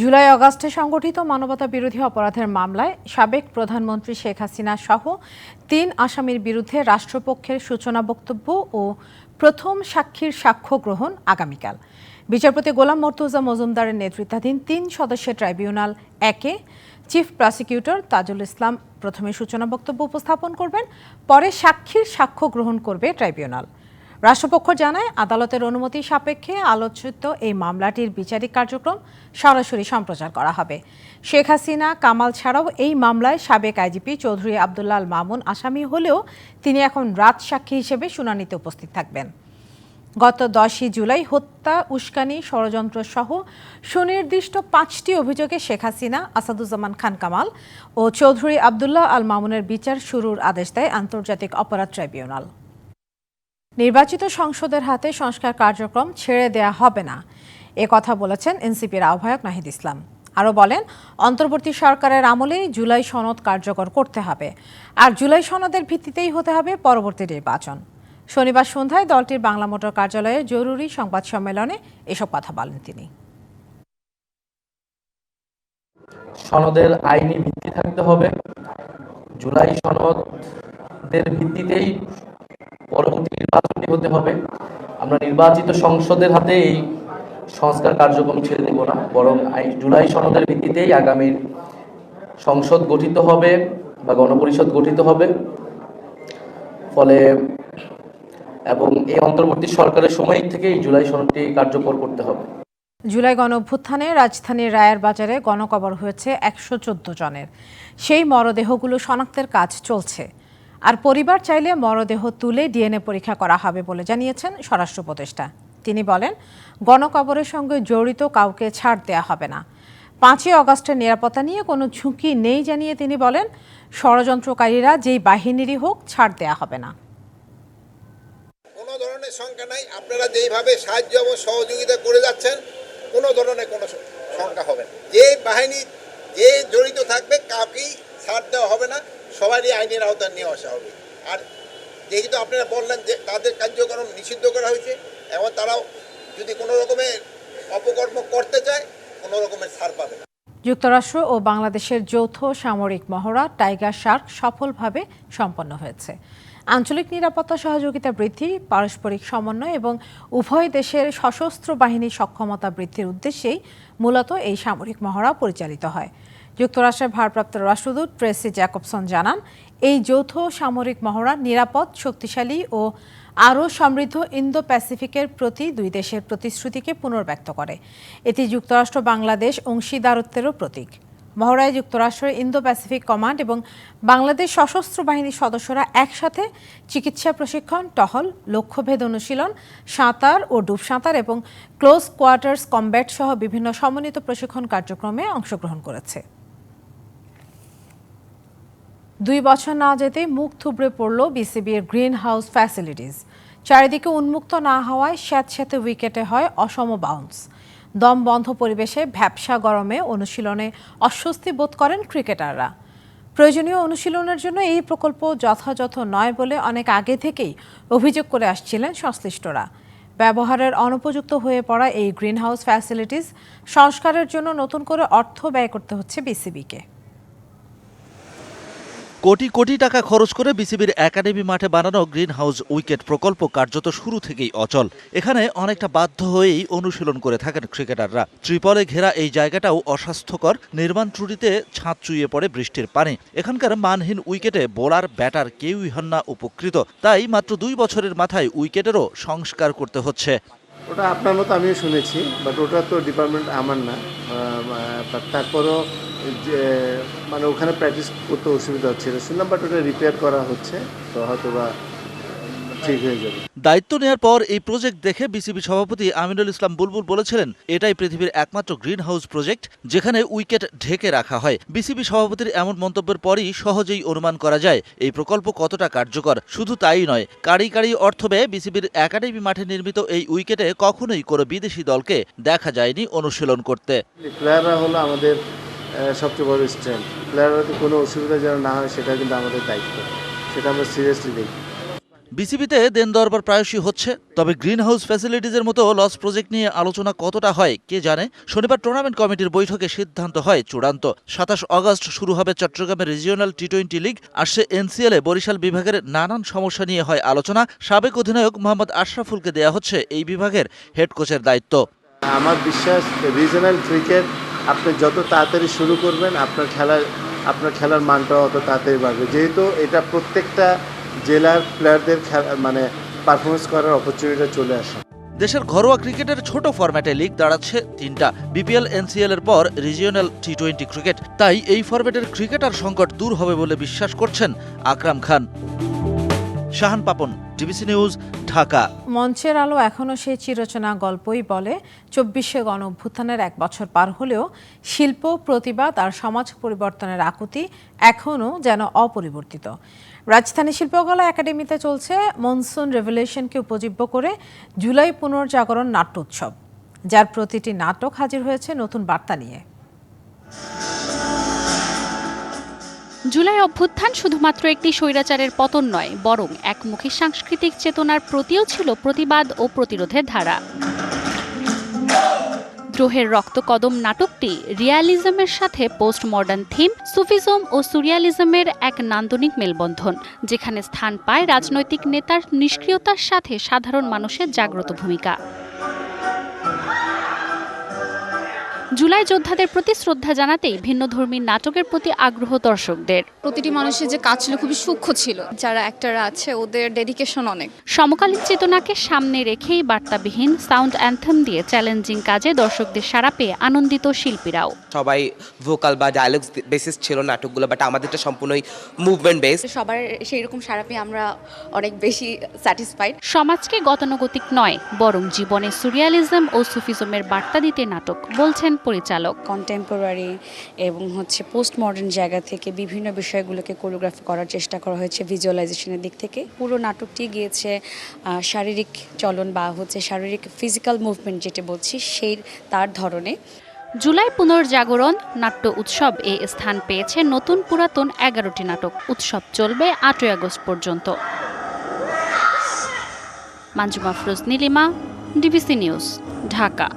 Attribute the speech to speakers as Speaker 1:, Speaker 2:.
Speaker 1: জুলাই অগাস্টে সংগঠিত মানবতা বিরোধী অপরাধের মামলায় সাবেক প্রধানমন্ত্রী শেখ হাসিনা সহ তিন আসামির বিরুদ্ধে রাষ্ট্রপক্ষের সূচনা বক্তব্য ও প্রথম সাক্ষীর সাক্ষ্য গ্রহণ আগামীকাল। বিচারপতি গোলাম মর্তুজা মজুমদারের নেতৃত্বাধীন তিন সদস্যের ট্রাইব্যুনাল একে চিফ প্রসিকিউটর তাজুল ইসলাম প্রথমে সূচনা বক্তব্য উপস্থাপন করবেন, পরে সাক্ষীর সাক্ষ্য গ্রহণ করবে ট্রাইব্যুনাল। রাষ্ট্রপক্ষ জানায়, আদালতের অনুমতি সাপেক্ষে আলোচিত এই মামলাটির বিচারিক কার্যক্রম সরাসরি সম্প্রচার করা হবে। শেখ হাসিনা, কামাল ছাড়াও এই মামলায় সাবেক আইজিপি চৌধুরী আবদুল্লাহ আল মামুন আসামি হলেও তিনি এখন রাত সাক্ষী হিসেবে শুনানিতে উপস্থিত থাকবেন। গত দশই জুলাই হত্যা, উস্কানি, ষড়যন্ত্র সহ সুনির্দিষ্ট পাঁচটি অভিযোগে শেখ হাসিনা, আসাদুজ্জামান খান কামাল ও চৌধুরী আবদুল্লাহ আল মামুনের বিচার শুরুর আদেশ দেয় আন্তর্জাতিক অপরাধ ট্রাইব্যুনাল। নির্বাচিত সংসদের হাতে সংস্কার কার্যক্রম ছেড়ে দেয়া হবে না। এ কথা বলেছেন এনসিপির আহ্বায়ক নাহিদ ইসলাম। আরও বলেন, অন্তর্বর্তী সরকারের আমলেই জুলাই সনদ কার্যকর করতে হবে। আর জুলাই সনদের ভিত্তিতেই হতে হবে পরবর্তী নির্বাচন। শনিবার সন্ধ্যায় দলটির বাংলা মোটর কার্যালয়ে জরুরি সংবাদ সম্মেলনে এসব কথা বলেন তিনি।
Speaker 2: সনদের আইনি ভিত্তি থাকতে হবে। জুলাই সনদের ভিত্তিতেই পরবর্তী নির্বাচনটি হতে হবে। আমরা নির্বাচিত সংসদের হাতে এই সংস্কার কার্যক্রম ছেড়ে দেব না। বরং জুলাই সনদের ভিত্তিতেই আগামীর সংসদ গঠিত হবে বা গণপরিষদ গঠিত হবে। ফলে এবং এই অন্তর্বর্তী সরকারের সময় থেকেই জুলাই সনদটি কার্যকর করতে হবে।
Speaker 1: জুলাই গণ অভ্যুত্থানে রাজধানীর রায়ের বাজারে গণকবর হয়েছে একশো চোদ্দ জনের। সেই মরদেহগুলো শনাক্তের কাজ চলছে। আর পরিবার চাইলে মরদেহ তুলে ডিএনএ পরীক্ষা করা হবে বলে জানিয়েছেন স্বরাষ্ট্র উপদেষ্টা। তিনি বলেন, গণকবরের সঙ্গে জড়িত কাউকে ছাড় দেয়া হবে না। পাঁচই অগস্টের নিরাপত্তা নিয়ে কোনো ঝুঁকি নেই জানিয়ে তিনি বলেন, ষড়যন্ত্রকারীরা যেই বাহিনীরই হোক ছাড় দেয়া হবে না।
Speaker 3: কোনো ধরনের শঙ্কা নাই। আপনারা যেইভাবে সাহায্য এবং সহযোগিতা করে যাচ্ছেন, কোনো ধরনের কোনো শঙ্কা হবে না। যে বাহিনী, যে জড়িত থাকবে, কাউকেই ছাড় দেওয়া হবে না। সবারই আইনের আওতায় নিয়ে আসা হবে। আর যেহেতু আপনারা বললেন যে তাদের কার্যক্রম নিষিদ্ধ করা হয়েছে, এবং তারাও যদি কোনো রকমের অপকর্ম করতে চায়, কোনো রকমের ছাড় পাবে না।
Speaker 1: যুক্তরাষ্ট্র ও বাংলাদেশের যৌথ সামরিক মহড়া টাইগার শার্ক সফলভাবে সম্পন্ন হয়েছে। আঞ্চলিক নিরাপত্তা সহযোগিতা বৃদ্ধি, পারস্পরিক সমন্বয় এবং উভয় দেশের সশস্ত্র বাহিনীর সক্ষমতা বৃদ্ধির উদ্দেশ্যেই মূলত এই সামরিক মহড়া পরিচালিত হয়। যুক্তরাষ্ট্রের ভারপ্রাপ্ত রাষ্ট্রদূত ট্রেসি জ্যাকবসন জানান, এই যৌথ সামরিক মহড়া নিরাপদ, শক্তিশালী ও আরও সমৃদ্ধ ইন্দো প্যাসিফিকের প্রতি দুই দেশের প্রতিশ্রুতিকে পুনর্ব্যক্ত করে। এটি যুক্তরাষ্ট্র, বাংলাদেশ অংশীদারত্বেরও প্রতীক। মহড়ায় যুক্তরাষ্ট্রের ইন্দো প্যাসিফিক কমান্ড এবং বাংলাদেশ সশস্ত্র বাহিনীর সদস্যরা একসাথে চিকিৎসা প্রশিক্ষণ, টহল, লক্ষ্যভেদ অনুশীলন, সাঁতার ও ডুব সাঁতার এবং ক্লোজ কোয়ার্টার্স কমব্যাট সহ বিভিন্ন সমন্বিত প্রশিক্ষণ কার্যক্রমে অংশগ্রহণ করেছে। দুই বছর না যেতেই মুখ থুবড়ে পড়ল বিসিবির গ্রিন হাউস ফ্যাসিলিটিস। চারিদিকে উন্মুক্ত না হওয়ায় স্যাঁতস্যাঁতে উইকেটে হয় অসম বাউন্স। দম বন্ধ পরিবেশে ভ্যাবসা গরমে অনুশীলনে অস্বস্তি বোধ করেন ক্রিকেটাররা। প্রয়োজনীয় অনুশীলনের জন্য এই প্রকল্প যথাযথ নয় বলে অনেক আগে থেকেই অভিযোগ করে আসছিলেন সংশ্লিষ্টরা। ব্যবহারের অনুপযুক্ত হয়ে পড়া এই গ্রিন হাউস ফ্যাসিলিটিস সংস্কারের জন্য নতুন করে অর্থ ব্যয় করতে হচ্ছে বিসিবিকে।
Speaker 4: কোটি কোটি টাকা খরচ করে বিসিবির একাডেমি মাঠে বানানো গ্রিন হাউস উইকেট প্রকল্প কার্যত শুরু থেকেই অচল। এখানে অনেকটা বাধ্য হয়েই অনুশীলন করে থাকেন ক্রিকেটাররা। ত্রিপলে ঘেরা এই জায়গাটাও অস্বাস্থ্যকর। নির্মাণ ত্রুটিতে ছাদ চুইয়ে পড়ে বৃষ্টির পানি। এখানকার মানহীন উইকেটে বোলার, ব্যাটার কেউই হন না উপকৃত। তাই মাত্র দুই বছরের মাথায় উইকেটেরও সংস্কার করতে হচ্ছে।
Speaker 5: ওটা আপনার মতো আমিও শুনেছি বাট ওটা তো ডিপার্টমেন্ট আমার না। তারপরও যে মানে ওখানে প্র্যাকটিস করতে অসুবিধা হচ্ছিল শুনলাম বাট ওটা রিপেয়ার করা হচ্ছে, তো হয়তো বা ঠিক হয়ে যাবে।
Speaker 4: দায়িত্ব নেওয়ার পর এই প্রজেক্ট দেখে বিসিবি সভাপতি আমিনুল ইসলাম বুলবুল বলেছিলেন এটাই পৃথিবীর একমাত্র গ্রিন হাউস প্রজেক্ট যেখানে উইকেট ঢেকে রাখা হয়। বিসিবি সভাপতির এমন মন্তব্যের পরই সহজেই অনুমান করা যায় এই প্রকল্প কতটা কার্যকর? শুধু তাই নয় কারি কারি অর্থ ব্যয়ে বিসিবির একাডেমি মাঠে নির্মিত এই উইকেটে কখনোই কোনো বিদেশি দলকে দেখা যায়নি অনুশীলন করতে।
Speaker 5: প্লেয়াররা হলো আমাদের সবচেয়ে বড় স্ট্রেংথ প্লেয়াররা কোনো অসুবিধা যেন না হয় সেটা কিন্তু আমাদের দায়িত্ব। সেটা আমরা সিরিয়াসলি দেখি
Speaker 4: বিসিবিতে দেন দরবার প্রায়শই হচ্ছে, তবে গ্রিন হাউস ফ্যাসিলিটিজের মতো লস প্রজেক্ট নিয়ে আলোচনা কতটা হয়, কে জানে? শনিবার টুর্নামেন্ট কমিটির বৈঠকে সিদ্ধান্ত হয় চূড়ান্ত। সাতাশ আগস্ট শুরু হবে চট্টগ্রামের রিজিওনাল টি টোয়েন্টি লিগ আসছে এনসিএলে বরিশাল বিভাগের নানান সমস্যা নিয়ে হয় আলোচনা। সাবেক অধিনায়ক মোহাম্মদ আশরাফুলকে দেয়া হচ্ছে এই বিভাগের হেড কোচের দায়িত্ব।
Speaker 5: আমার বিশ্বাস রিজনাল ক্রিকেট আপনি যত তাড়াতাড়ি শুরু করবেন, আপনার খেলার আপনার খেলার মানটাও অত তাড়াতাড়ি বাড়বে। যেহেতু এটা প্রত্যেকটা জেলার প্লেয়ারদের মানে পারফরমেন্স করার অপরচুনিটিটা চলে আসে।
Speaker 4: দেশের ঘরোয়া ক্রিকেটের ছোট ফরম্যাটে লিগ দাঁড়াচ্ছে তিনটা। বিপিএল এনসিএল এর পর রিজিওনাল টি টোয়েন্টি ক্রিকেট তাই এই ফরম্যাটের ক্রিকেটার সংকট দূর হবে বলে বিশ্বাস করছেন Akram Khan. Shahan Papon. DBC news, Dhaka.
Speaker 1: মঞ্চের আলো এখনও সেই চিরচেনা গল্পই বলে, চব্বিশে গণ অভ্যুত্থানের এক বছর পার হলেও শিল্প, প্রতিবাদ আর সমাজ পরিবর্তনের আকুতি এখনও যেন অপরিবর্তিত। রাজধানী শিল্পকলা একাডেমিতে চলছে মনসুন রেভলিউশনকে উপজীব্য করে জুলাই পুনর্জাগরণ নাট্য উৎসব যার প্রতিটি নাটক হাজির হয়েছে নতুন বার্তা নিয়ে।
Speaker 6: জুলাই অভ্যুত্থান শুধুমাত্র একটি স্বৈরাচারের পতন নয়, বরং একমুখী সাংস্কৃতিক চেতনার প্রতিও ছিল প্রতিবাদ ও প্রতিরোধের ধারা। দ্রোহের রক্তকদম নাটকটি রিয়ালিজমের সাথে পোস্ট মডার্ন থিম, সুফিজম ও সুরিয়ালিজমের এক নান্দনিক মেলবন্ধন, যেখানে স্থান পায় রাজনৈতিক নেতার নিষ্ক্রিয়তার সাথে সাধারণ মানুষের জাগ্রত ভূমিকা। জুলাই যোদ্ধাদের প্রতি শ্রদ্ধা জানাতেই ভিন্নধর্মী নাটকের প্রতি আগ্রহ দর্শকদের।
Speaker 7: প্রতিটি মানুষের যে কাজ ছিল খুবই সূক্ষ্ম ছিল। যারা অ্যাক্টাররা আছে ওদের ডেডিকেশন অনেক।
Speaker 6: সমকালীন চেতনাকে সামনে রেখেই বার্তাবিহীন সাউন্ড অ্যান্থেম দিয়ে চ্যালেঞ্জিং কাজে দর্শকদের সাড়া পেয়ে আনন্দিত শিল্পীরাও।
Speaker 8: সবাই ভোকাল বা ডায়ালগস বেসিস ছিল নাটকগুলো বাট আমাদেরটা সম্পূর্ণই মুভমেন্ট বেস
Speaker 7: সবার সেই রকম সারা পেয়ে আমরা অনেক বেশি স্যাটিসফাইড
Speaker 6: সমাজকে গতানুগতিক নয় বরং জীবনে সুরিয়ালিজম ও সুফিজমের বার্তা দিতে নাটক বলছেন পরিচালক।
Speaker 9: কন্টেম্পোরারি এবং হচ্ছে পোস্ট মডার্ন জায়গা থেকে বিভিন্ন বিষয়গুলোকে কোরিওগ্রাফি করার চেষ্টা করা হয়েছে ভিজুয়ালাইজেশনের দিক থেকে। পুরো নাটকটি গিয়েছে শারীরিক চলন বা হচ্ছে শারীরিক ফিজিক্যাল মুভমেন্ট যেটা বলছি সেই তার ধরনে।
Speaker 6: জুলাই পুনর্জাগরণ নাট্য উৎসব এ স্থান পেয়েছে নতুন পুরাতন এগারোটি নাটক। উৎসব চলবে আটই আগস্ট পর্যন্ত। Manjuma Feroz Nilima DBC news Dhaka.